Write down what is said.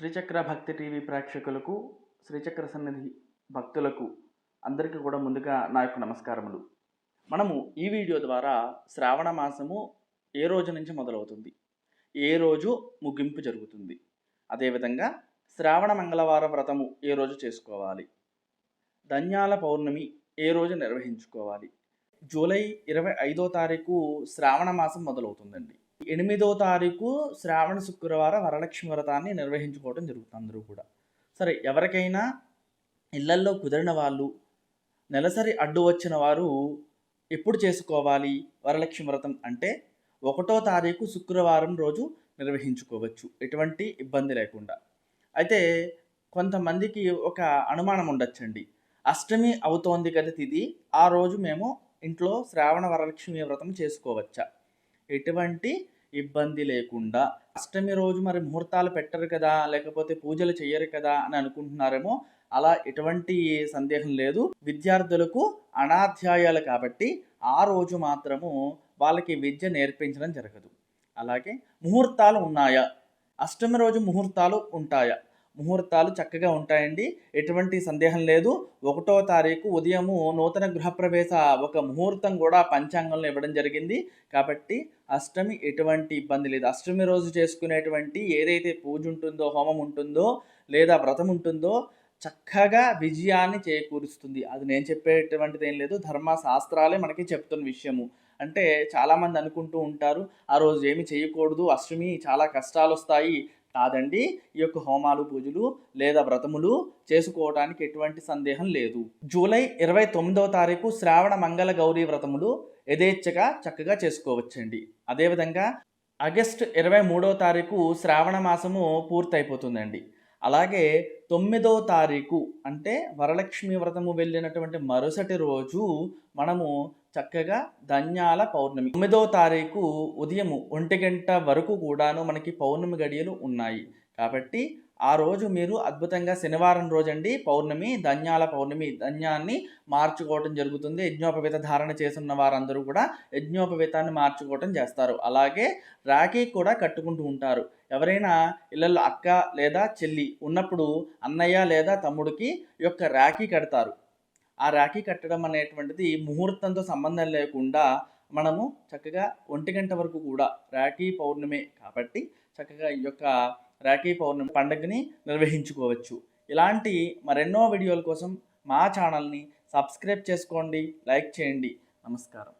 శ్రీచక్ర భక్తి టీవీ ప్రేక్షకులకు శ్రీచక్ర సన్నిధి భక్తులకు అందరికీ కూడా ముందుగా నా యొక్క నమస్కారములు. మనము ఈ వీడియో ద్వారా శ్రావణ మాసము ఏ రోజు నుంచి మొదలవుతుంది? ఏ రోజు ముగింపు జరుగుతుంది? అదేవిధంగా శ్రావణ మంగళవార వ్రతము ఏ రోజు చేసుకోవాలి? ధన్యాల పౌర్ణమి ఏ రోజు నిర్వహించుకోవాలి? జూలై ఇరవై ఐదో తారీఖు శ్రావణ మాసం మొదలవుతుందండి. ఎనిమిదో తారీఖు శ్రావణ శుక్రవారం వరలక్ష్మి వ్రతాన్ని నిర్వహించుకోవడం జరుగుతుంది అందరూ కూడా. సరే ఎవరికైనా ఇళ్ళల్లో కుదిరిన వాళ్ళు నెలసరి అడ్డు వచ్చిన వారు ఎప్పుడు చేసుకోవాలి వరలక్ష్మి వ్రతం అంటే ఒకటో తారీఖు శుక్రవారం రోజు నిర్వహించుకోవచ్చు. ఎటువంటి ఇబ్బంది లేకుండా. అయితే కొంతమందికి ఒక అనుమానం ఉండొచ్చండి. అష్టమి అవుతోంది కదా తిది ఆ రోజు మేము ఇంట్లో శ్రావణ వరలక్ష్మి వ్రతం చేసుకోవచ్చా? ఎటువంటి ఇబ్బంది లేకుండా అష్టమి రోజు మరి ముహూర్తాలు పెట్టరు కదా లేకపోతే పూజలు చేయరు కదా అని అనుకుంటున్నారేమో అలా ఎటువంటి సందేహం లేదు. విద్యార్థులకు అనాధ్యాయాలు కాబట్టి ఆ రోజు మాత్రము వాళ్ళకి విద్య నేర్పించడం జరగదు. అలాగే ముహూర్తాలు ఉన్నాయా? అష్టమి రోజు ముహూర్తాలు ఉంటాయా? ముహూర్తాలు చక్కగా ఉంటాయండి. ఎటువంటి సందేహం లేదు. ఒకటో తారీఖు ఉదయము నూతన గృహప్రవేశ ఒక ముహూర్తం కూడా పంచాంగంలో ఇవ్వడం జరిగింది. కాబట్టి అష్టమి ఎటువంటి ఇబ్బంది లేదు. అష్టమి రోజు చేసుకునేటువంటి ఏదైతే పూజ ఉంటుందో హోమం ఉంటుందో లేదా వ్రతం ఉంటుందో చక్కగా విజయాన్ని చేకూరుస్తుంది. అది నేను చెప్పేటువంటిది ఏం లేదు. ధర్మశాస్త్రాలే మనకి చెప్తున్న విషయము. అంటే చాలామంది అనుకుంటూ ఉంటారు ఆ రోజు ఏమి చేయకూడదు అష్టమి చాలా కష్టాలు వస్తాయి కాదండి ఈ యొక్క హోమాలు పూజలు లేదా వ్రతములు చేసుకోవడానికి ఎటువంటి సందేహం లేదు. జూలై ఇరవై తొమ్మిదవ తారీఖు శ్రావణ మంగళ గౌరీ వ్రతములు యథేచ్ఛగా చక్కగా చేసుకోవచ్చండి. అదేవిధంగా ఆగస్ట్ ఇరవై మూడవ తారీఖు శ్రావణ మాసము పూర్తయిపోతుందండి. అలాగే తొమ్మిదో తారీఖు అంటే వరలక్ష్మి వ్రతము వెళ్ళినటువంటి మరుసటి రోజు మనము చక్కగా ధన్యాల పౌర్ణమి. తొమ్మిదవ తారీఖు ఉదయం ఒంటి గంట వరకు కూడాను మనకి పౌర్ణమి గడియలు ఉన్నాయి. కాబట్టి ఆ రోజు మీరు అద్భుతంగా శనివారం రోజండి పౌర్ణమి ధన్యాల పౌర్ణమి ధన్యాన్ని మార్చుకోవటం జరుగుతుంది. యజ్ఞోపవేత ధారణ చేస్తున్న వారందరూ కూడా యజ్ఞోపవేతాన్ని మార్చుకోవటం చేస్తారు. అలాగే రాఖీ కూడా కట్టుకుంటూ ఉంటారు. ఎవరైనా ఇళ్ళల్లో అక్క లేదా చెల్లి ఉన్నప్పుడు అన్నయ్య లేదా తమ్ముడికి యొక్క రాఖీ కడతారు. ఆ రాఖీ కట్టడం అనేటువంటిది ముహూర్తంతో సంబంధం లేకుండా మనము చక్కగా ఒంటి గంట వరకు కూడా రాఖీ పౌర్ణమి కాబట్టి చక్కగా ఈ యొక్క రాఖీ పౌర్ణమి పండుగని నిర్వహించుకోవచ్చు. ఇలాంటి మరెన్నో వీడియోల కోసం మా ఛానల్ని సబ్స్క్రైబ్ చేసుకోండి లైక్ చేయండి. నమస్కారం.